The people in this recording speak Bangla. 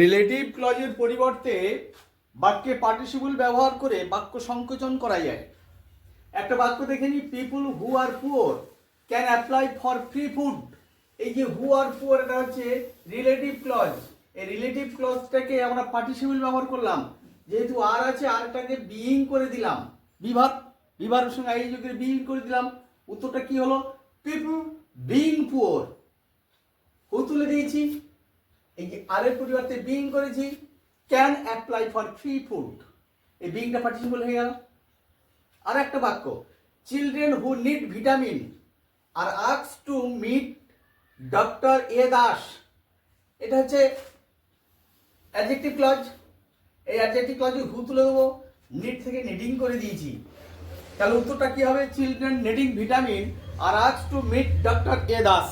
রিলেটিভ ক্লজের পরিবর্তে বাক্যে পার্টিসিপল ব্যবহার করে বাক্য সংকোচন করা যায়। একটা বাক্য দেখে নি people who are poor can apply for free food এই যে হু আর পুয়ার এটা হচ্ছে রিলেটিভ ক্লজ এই রিলেটিভ ক্লজটাকে আমরা পার্টিসিপল ব্যবহার করলাম। যেহেতু আর আছে, আরটাকে বিইং করে দিলাম। বিভার বিভার সঙ্গে আই যোগের বিইং করে দিলাম। উত্তরটা কি হলো? পিপুল বিইং পুয়ার হু তুলে দিয়েছি। এই যে আরের পরিবর্তে বিং করেছি can apply for free food এই বিংটা পার্টিসিপল হয়ে গেল। আর একটা বাক্য children who need vitamin are আক্স to meet doctor A Das এটা হচ্ছে অ্যাডজেক্টিভ ক্লজ এই অ্যাডজেক্টিভ ক্লজে হু তুলে দেবো। নিড থেকে নিডিং করে দিয়েছি। তাহলে উত্তরটা কি হবে? Children needing vitamin are আক্স to meet doctor A Das